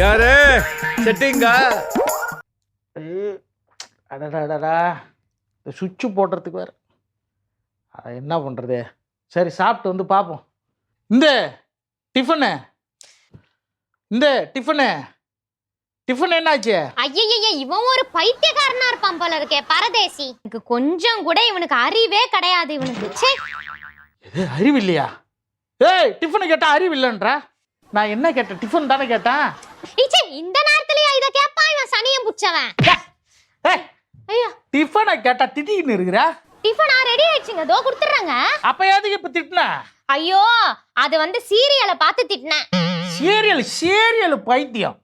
யாரு? செட்டிங்கா ஏய், அடடடடா. இந்த சுவிட்சு போடுறதுக்கு வேறு. அதை என்ன பண்ணுறது சரி சாப்பிட்டு வந்து பார்ப்போம் இந்த டிஃபனு. இந்த டிஃபனு. டிஃபன் என்னாச்சு? ஐயய்ய இவன் ஒரு பைத்தியக்காரனா இருப்பான் போல இருக்கே பரதேசி. எனக்கு கொஞ்சம் கூட இவனுக்கு அறிவே கிடையாது இவனுக்கு. ச்சே. இது அறிவு இல்லையா ஏய் டிஃபனு கேட்டால் அறிவு இல்லைன்றா நான் என்ன கேட்டேன்? டிஃபன் தானே கேட்டேன்? ஈச்சே இந்த நேரத்துலயா இத கேப்பா? இவன் சனியம் புடிச்சவன் ஐயா. டிஃபனை கேட்டால் திட்டின்னு இருக்கிற? டிஃபனா ரெடி ஆயிடுச்சுங்க. தோ கொடுத்துறாங்க அப்போ எதுக்கு இப்போ திட்டின? ஐயோ அது வந்து சீரியலை பார்த்து திட்டினேன். சீரியல் சீரியல் பைத்தியம்.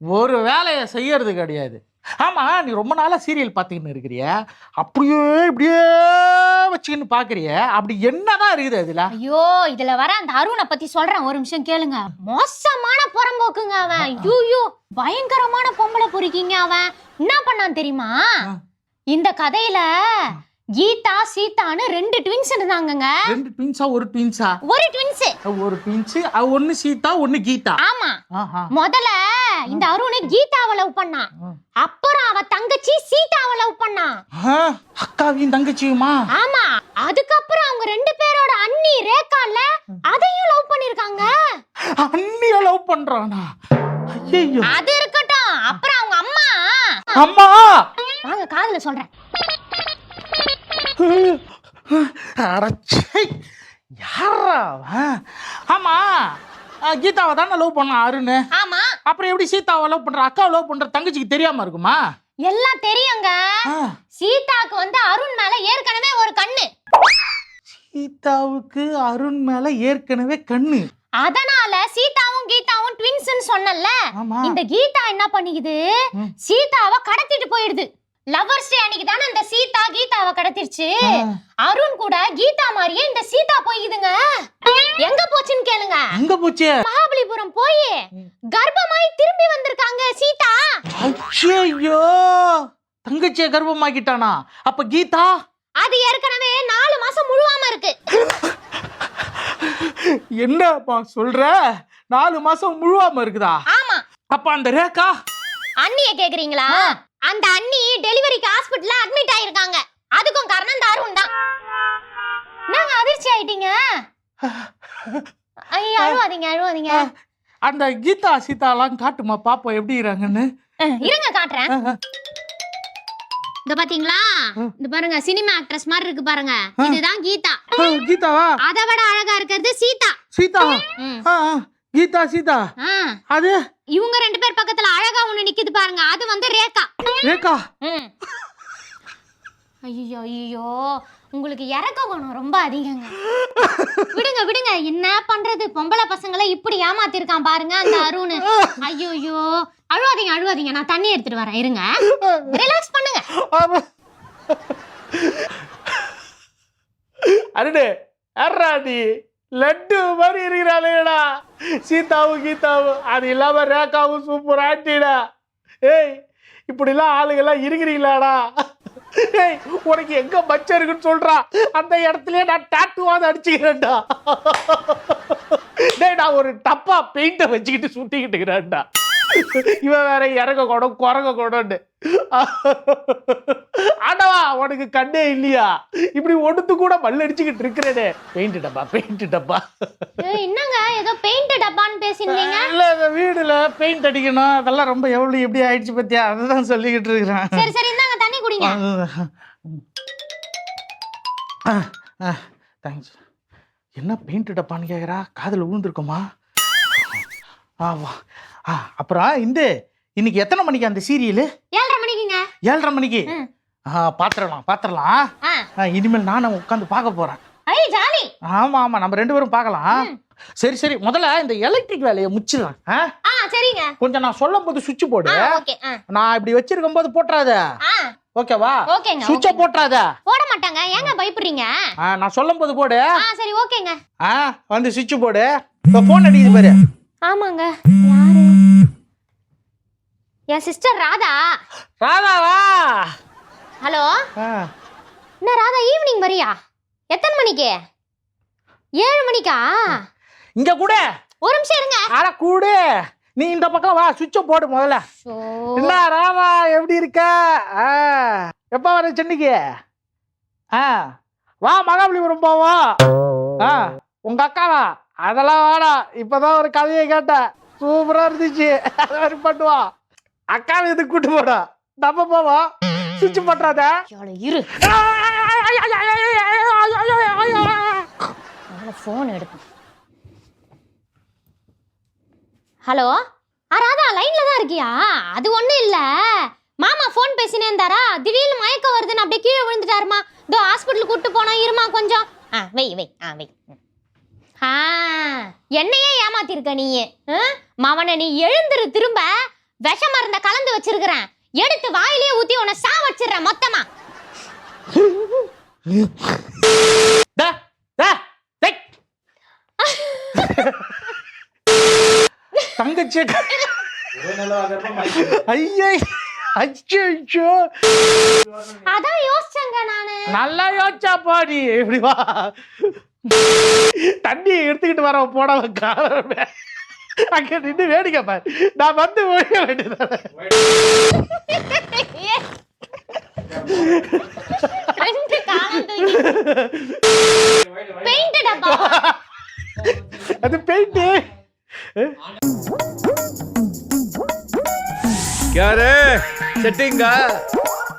ஒரு வேலையை செய்யறது கிடையாது. ஆமா நீ ரொம்ப நாளா சீரியல் பார்த்துக்கின்னு இருக்கிறிய. அப்படியே இப்படியே வச்சுக்கின்னு பார்க்கறிய. அப்படி என்னதான் இருக்குது அதுல? ஐயோ இதுல வர அந்த அருணை பத்தி சொல்றேன். ஒரு நிமிஷம் கேளுங்க. மோசமான புறம்போக்குங்க அவன். ஐயோ பயங்கரமான பொம்பளை பொறுக்கிங்க அவன். என்ன பண்ணான் தெரியுமா? இந்த கதையில கீதா சீதான்னு ரெண்டு ட்வின்ஸ் இருந்தாங்கங்க. ரெண்டு ட்வின்ஸா ஒரு ட்வின்ஸா ஒரு ட்வின்ஸ் ஒரு ட்வின்ஸ் ஒன்னு சீதா ஒன்னு கீதா. ஆமா. முதல்ல இந்த அருண் கீதாவை லவ் பண்ணான் அப்புறம் அவ தங்கச்சி சீதாவை லவ் பண்ணான் அக்காவையும் தங்கச்சியுமா? ஆமா. அதுக்கப்புறம் அவங்க ரெண்டு பேரோட அண்ணி ரேகால அதையும் லவ் பண்ணிருக்காங்க. அண்ணிய லவ் பண்றானா? ஐயோ அது இருக்கட்டும். அப்புறம் அவங்க அம்மா. அம்மா! வாங்க காதுல சொல்றேன். அடச்சை யாரா? ஆமா கீதாவை தானே லவ் பண்ணான் அருண்? அப்புறம் எப்படி சீதாவை லவ் பண்ற அக்காவை லவ் பண்ற தங்கச்சிக்கு தெரியாம இருக்குமா? எல்லாம் தெரியுங்க. சீதாக்கு வந்து அருண் மேல ஏற்கனவே ஒரு கண்ணு. சீதாவுக்கு அருண் மேல ஏற்கனவே கண்ணு. அதனால சீதாவும் கீதாவும் ட்வின்ஸ்னு சொன்னல இந்த கீதா என்ன பண்ணிக்குது. சீதாவை கடத்திட்டு போயிடுது. லவர்ஸ் டே அன்னைக்கு தானே இந்த சீதா கீதாவை கடத்திருச்சு. அருண் கூட கீதா மாதிரியே இந்த சீதா போய்க்குதுங்க. எங்க போச்சுன்னு கேளுங்க. எங்க போச்சு? மகாபலிபுரம் போய் சீதா ஐயோ தங்கச்சியை கர்ப்பமாக்கிட்டானா? அப்ப கீதா? அது ஏற்கனவே நாலு மாசம் முழுவாம இருக்கு. என்னப்பா சொல்ற? நாலு மாசம் முழுவாம இருக்குதா? ஆமா. அப்ப அந்த ரேகா? அண்ணிய கேக்குறீங்களா? அந்த அண்ணி டெலிவரிக்கு ஹாஸ்பிடல்ல அட்மிட் ஆயிருக்காங்க. அதுக்கும் காரணம் இந்த அருண் தான். நாங்க அதிர்ச்சி ஆயிட்டீங்க? ஐயோ அழுவாதீங்க அழுவாதீங்க. அந்த கீதா சீதாலாம் காட்டுமா? பாப்போம் எப்படி இருக்காங்கன்னு? இருங்க காட்டுறேன். இந்த பாத்தீங்களா? இந்த பாருங்க சினிமா ஆக்ட்ரஸ் மாதிரி இருக்கு பாருங்க. இதுதான் கீதா. கீதாவா அதை விட அழகா இருக்கிறது சீதா. சீதா கீதா சீதா. அது? இவங்க ரெண்டு பேர் பக்கத்துல அழகா ஒண்ணு நிக்குது பாருங்க. அது வந்து ரேகா. ரேகா? ஐயோ ஐயோ. உங்களுக்கு இறக்க குணம் ரொம்ப அதிகங்க. விடுங்க விடுங்க. என்ன பண்றது? பொம்பளை பசங்களை இப்படி ஏமாத்திருக்கான் பாருங்க அந்த அருண். ஐயோ ஐயோ அழுவாதீங்க அழுவாதீங்க. நான் தண்ணி எடுத்துட்டு வரேன். இருங்க. ரிலாக்ஸ் பண்ணுங்க. ஆமா. அருணே லட்டு மாதிரி இருக்கிறாளேடா. சீதாவும் கீதாவும். அது இல்லாம ரேகாவும் சூப்பர் ஆட்டிடா ஏய் இப்படிலாம் ஆளுங்கெல்லாம் இருக்கிறீங்களாடா. உனக்கு எங்க மச்சம் இருக்குன்னு சொல்றா? அந்த இடத்துலயே நான் டாட்டுவாத அடிச்சுக்கிறேன்டா. டேய் நான் ஒரு டப்பா பெயிண்ட வச்சுக்கிட்டு சுட்டிக்கிட்டு இருக்கிறேன்டா இவன் வேற இறங்க குடம் குரங்க குடம்னு ஆண்டவா உனக்கு கண்ணே இல்லையா? இப்படி ஒடுத்து கூட மல்லடிச்சுக்கிட்டு இருக்கிறேனே. பெயிண்ட் டப்பா பெயிண்ட் டப்பா. என்னங்க? ஏதோ பெயிண்ட் டப்பான்னு பேசிருந்தீங்க இல்ல இந்த வீடுல பெயிண்ட் அடிக்கணும். அதெல்லாம் ரொம்ப எவ்வளவு எப்படி ஆயிடுச்சு பத்தியா? அதுதான் சொல்லிக்கிட்டு இருக்கிறேன். சரி சரி இந்தாங்க தண்ணி குடிங்க. தேங்க்ஸ் என்ன பெயிண்ட் டப்பான்னு கேட்குறா காதில் விழுந்துருக்குமா? ஆ வா. ஆ அப்புறம் இந்த இன்னைக்கு எத்தனை மணிக்கு அந்த சீரியலு? ஏழரை மணிக்குங்க. ஏழரை மணிக்கு. ஆ பாத்திரலாம் பாத்திரலாம் ஆ. ஆ, இனிமேல் நானும் உட்காந்து பார்க்க போறேன். ஐய் ஜாலி. ஆமா ஆமா நம்ம ரெண்டு பேரும் பார்க்கலாம். சரி சரி முதல்ல இந்த எலக்ட்ரிக் வேலையை முச்சிடலாம் ஆ? ஆ சரிங்க. கொஞ்சம் நான் சொல்லும் போது சுவிட்ச் போடு. ஆ ஓகே ஆ. நான் இப்படி வச்சிருக்கும் போது போட்டுறாத. ஆ. ஓகேவா? ஓகேங்க சுவிட்சை ஓகே. போட்டுறாத. போட மாட்டாங்க. ஏங்க பயப்படுறீங்க? ஆ, நான் சொல்லும் போது போடு. ஆ சரி ஓகேங்க. ஆ வந்து சுவிட்ச் போடு. இப்போ ஃபோன் அடிக்குது பாரு. ஆமாங்க. யாரு? என் சிஸ்டர் ராதா. ராதாவா? ஹலோ? என்ன ராதா ஈவினிங் வரியா? எத்தனை மணிக்கு? ஏழு மணிக்கா? இங்க கூட. ஒரு நிமிஷம் இருங்க. அட கூடு. நீ இந்த பக்கம் வா சுவிட்சை போடு முதல்ல. என்ன ராமா எப்படி இருக்க? எப்போ வர சென்னைக்கு? ஆ. வா மகாபலிபுரம் போவோம். ஆ. உங்க அக்காவா? அதெல்லாம் வாடா இப்போதான் ஒரு கதையை கேட்டேன். சூப்பராக இருந்துச்சு. அது மாதிரி பண்ணுவா. அக்காவை இது கூட்டு போடா. நம்ம போவோம். சுவிட்ச் பண்றாத இரு. ஃபோன் எடுப்பேன் ஹலோ? ஆ ராதா லைன்ல தான் இருக்கியா? அது ஒண்ணும் இல்ல. மாமா ஃபோன் பேசினே இருந்தாரா? திடீர்னு மயக்கம் வருதுன்னு அப்படியே கீழே விழுந்துட்டாருமா. இதோ ஹாஸ்பிட்டல் கூட்டு போனோம் இருமா கொஞ்சம். ஆ வை வை ஆ வை. ம். ஆ என்னையே ஏமாத்திருக்க நீ மவனை நீ எழுந்துரு திரும்ப. விஷ மருந்த கலந்து வச்சிருக்கிறேன். எடுத்து வாயிலேயே ஊத்தி உன்னை சா வச்சிடுறேன் மொத்தமா. தங்கச்சி. ஐயே அச்சோ அதான் யோசிச்சேங்க நானு. நல்லா யோசிச்சா பாடி இப்படி வா. தண்ணியை எடுத்துக்கிட்டு வர போட காரணம். அங்கே நின்று வேடிக்கை பார். நான் வந்து ஒழிக்க வேண்டியதான் அது பெயிண்ட். யாரு? செட்டிங்கா?